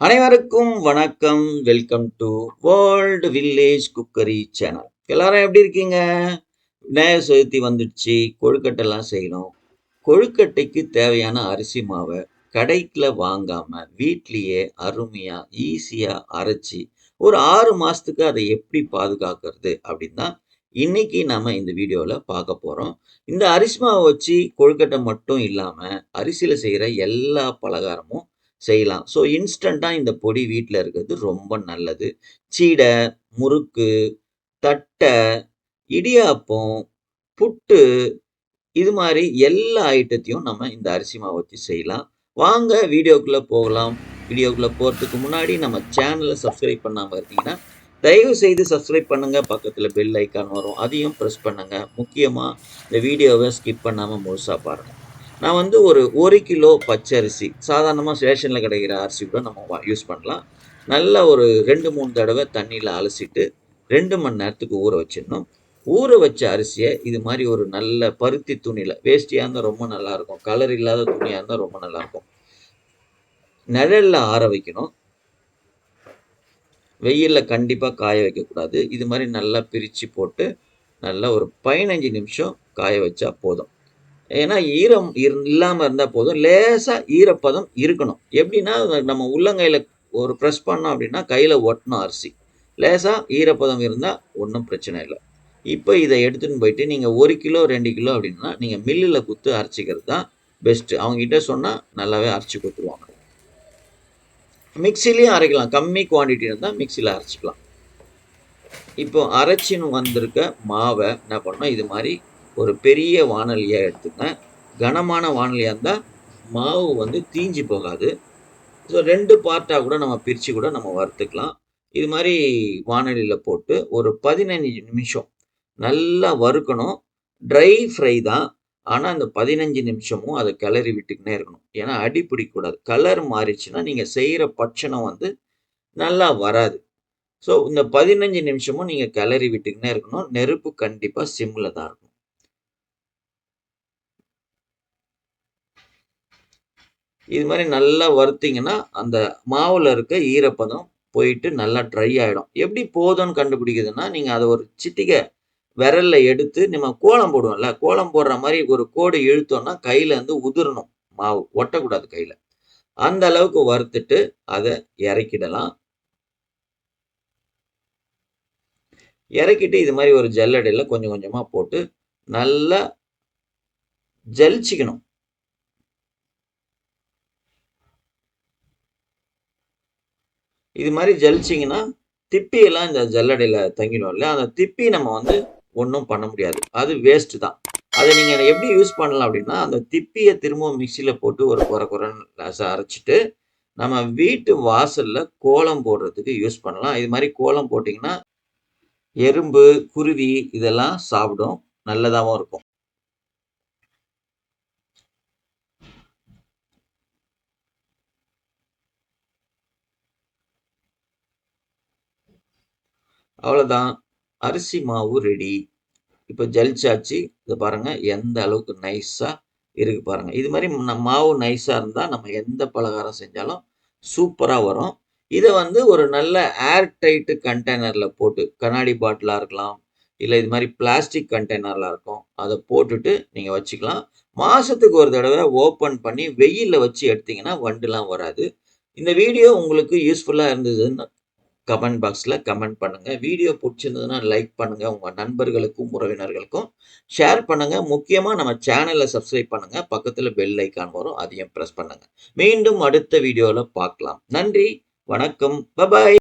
அனைவருக்கும் வணக்கம். Welcome to world village cookery channel எல்லாரும் எப்படி இருக்கீங்க? விநாயகர் சதுர்த்தி வந்துடுச்சு. கொழுக்கட்டைலாம் செய்யணும். கொழுக்கட்டைக்கு தேவையான அரிசி மாவை கடைக்குள்ள வாங்காமல் வீட்லேயே அருமையாக ஈஸியாக அரைச்சி ஒரு ஆறு மாதத்துக்கு அதை எப்படி பாதுகாக்கிறது அப்படின்னு தான் இன்னைக்கு நம்ம இந்த வீடியோவில் பார்க்க போகிறோம் இந்த அரிசி மாவை வச்சு கொழுக்கட்டை மட்டும் இல்லாமல் அரிசியில் செய்கிற எல்லா பலகாரமும் செய்யலாம். ஸோ இன்ஸ்டண்ட்டாக இந்த பொடி வீட்டில் இருக்கிறது ரொம்ப நல்லது. சீடை முறுக்கு தட்டை இடியாப்பம் புட்டு இது மாதிரி எல்லா ஐட்டத்தையும் நம்ம இந்த அரிசி மாவு வச்சு செய்யலாம். வாங்க வீடியோக்குள்ளே போகலாம். வீடியோக்குள்ளே போகிறதுக்கு முன்னாடி நம்ம சேனலை சப்ஸ்கிரைப் பண்ணாமல் இருந்தீங்கன்னா தயவு செய்து சப்ஸ்கிரைப் பண்ணுங்கள் பக்கத்தில் பெல் ஐக்கான் வரும். அதையும் ப்ரெஸ் பண்ணுங்கள் முக்கியமாக இந்த வீடியோவை ஸ்கிப் பண்ணாமல் முழுசாக பாருங்கள் நான் வந்து ஒரு ஒரு கிலோ பச்சரிசி சாதாரணமாக ஸ்டேஷனில் கிடைக்கிற அரிசி கூட நம்ம யூஸ் பண்ணலாம். நல்லா ஒரு ரெண்டு மூணு தடவை தண்ணியில் அலசிட்டு ரெண்டு மணி நேரத்துக்கு ஊற வச்சிடணும். ஊற வச்ச அரிசியை இது மாதிரி ஒரு நல்ல பருத்தி துணியில் வேஷ்டியாக இருந்தால் ரொம்ப நல்லாயிருக்கும் கலர் இல்லாத துணியாக இருந்தால் ரொம்ப நல்லாயிருக்கும் நிழலில் ஆற வைக்கணும். வெயிலில் கண்டிப்பாக காய வைக்கக்கூடாது இது மாதிரி நல்லா பிரித்து போட்டு நல்லா ஒரு பதினஞ்சு நிமிஷம் காய வச்சா போதும். ஏன்னா ஈரம் இரு இல்லாமல் இருந்தால் போதும். லேசாக ஈரப்பதம் இருக்கணும். எப்படின்னா நம்ம உள்ளங்கையில் ஒரு ப்ரெஸ் பண்ணோம் அப்படின்னா கையில் ஒட்டணும் அரிசி. லேசாக ஈரப்பதம் இருந்தால் ஒன்றும் பிரச்சனை இல்லை. இப்போ இதை எடுத்துன்னு போயிட்டு நீங்கள் ஒரு கிலோ ரெண்டு கிலோ அப்படின்னா நீங்கள் மில்லில் குத்து அரைச்சிக்கிறது தான் பெஸ்ட்டு அவங்ககிட்ட சொன்னால் நல்லாவே அரைச்சி கொடுத்துருவாங்க மிக்சிலையும் அரைக்கலாம். கம்மி குவான்டிட்டி இருந்தால் மிக்சியில் அரைச்சிக்கலாம். இப்போ அரைச்சின்னு வந்திருக்க மாவை என்ன பண்ணோம் இது மாதிரி ஒரு பெரிய வானொலியாக எடுத்துக்கேன் கனமான வானொலியாக இருந்தால் மாவு வந்து தீஞ்சு போகாது. ஸோ ரெண்டு பார்ட்டாக கூட நம்ம பிரித்து கூட நம்ம வறுத்துக்கலாம். இது மாதிரி வானொலியில் போட்டு ஒரு பதினஞ்சு நிமிஷம் நல்லா வறுக்கணும். ட்ரை ஃப்ரை தான். ஆனால் அந்த பதினஞ்சு நிமிஷமும் அதை கிளறி விட்டுக்கினே இருக்கணும். ஏன்னா அடி பிடிக்கக்கூடாது. கலர் மாறிச்சுன்னா நீங்கள் செய்கிற பட்சணம் வந்து நல்லா வராது. ஸோ இந்த பதினஞ்சு நிமிஷமும் நீங்கள் கிளறி விட்டுக்கினே இருக்கணும். நெருப்பு கண்டிப்பாக சிம்மில் தான் இருக்கும் இது மாதிரி நல்லா வறுத்திங்கன்னா அந்த மாவில் இருக்க ஈரப்பதம் போயிட்டு நல்லா ட்ரை ஆகிடும் எப்படி போதும்னு கண்டுபிடிக்குதுன்னா நீங்கள் அதை ஒரு சிட்டிகை விரல்ல எடுத்து நம்ம கோலம் போடுவோம்ல கோலம் போடுற மாதிரி ஒரு கோடு இழுத்தோம்னா கையிலேருந்து உதிரணும் மாவு. ஒட்டக்கூடாது கையில். அந்த அளவுக்கு வறுத்துட்டு அதை இறக்கிடலாம். இறக்கிட்டு இது மாதிரி ஒரு ஜல்லடையில் கொஞ்சம் கொஞ்சமாக போட்டு நல்லா ஜலிச்சிக்கணும். இது மாதிரி ஜலிச்சிங்கன்னா திப்பியெல்லாம் இந்த ஜல்லடையில் தங்கிடும் இல்லையா? அந்த திப்பி நம்ம வந்து ஒன்றும் பண்ண முடியாது. அது வேஸ்ட்டு தான். அதை நீங்கள் எப்படி யூஸ் பண்ணலாம் அப்படின்னா அந்த திப்பியை திரும்பவும் மிக்சியில் போட்டு ஒரு குறை குறைன்னு அரைச்சிட்டு நம்ம வீட்டு வாசலில் கோலம் போடுறதுக்கு யூஸ் பண்ணலாம். இது மாதிரி கோலம் போட்டிங்கன்னா எறும்பு குருவி இதெல்லாம் சாப்பிடும். நல்லதாகவும் இருக்கும். அவ்வளோதான் அரிசி மாவு ரெடி இப்போ ஜலிச்சாச்சு. இதை பாருங்கள் எந்த அளவுக்கு நைஸாக இருக்கு பாருங்கள் இது மாதிரி மாவு நைஸாக இருந்தால் நம்ம எந்த பலகாரம் செஞ்சாலும் சூப்பராக வரும். இதை வந்து ஒரு நல்ல ஏர் டைட்டு கண்டெய்னரில் போட்டு கண்ணாடி பாட்டிலாக இருக்கலாம் இல்லை இது மாதிரி பிளாஸ்டிக் கண்டெய்னரில் இருக்கும் அதை போட்டுட்டு நீங்கள் வச்சுக்கலாம். மாதத்துக்கு ஒரு தடவை ஓப்பன் பண்ணி வெயிலில் வச்சு எடுத்திங்கன்னா வண்டுலாம் வராது. இந்த வீடியோ உங்களுக்கு யூஸ்ஃபுல்லாக இருந்ததுன்னு கமெண்ட் பாக்ஸில் கமெண்ட் பண்ணுங்கள் வீடியோ பிடிச்சிருந்ததுன்னா லைக் பண்ணுங்கள் உங்கள் நண்பர்களுக்கும் உறவினர்களுக்கும் ஷேர் பண்ணுங்கள் முக்கியமாக நம்ம சேனலை சப்ஸ்கிரைப் பண்ணுங்கள் பக்கத்தில் பெல் ஐக்கான் வரும். அதையும் ப்ரெஸ் பண்ணுங்கள் மீண்டும் அடுத்த வீடியோவில் பார்க்கலாம். நன்றி. வணக்கம். பபாய்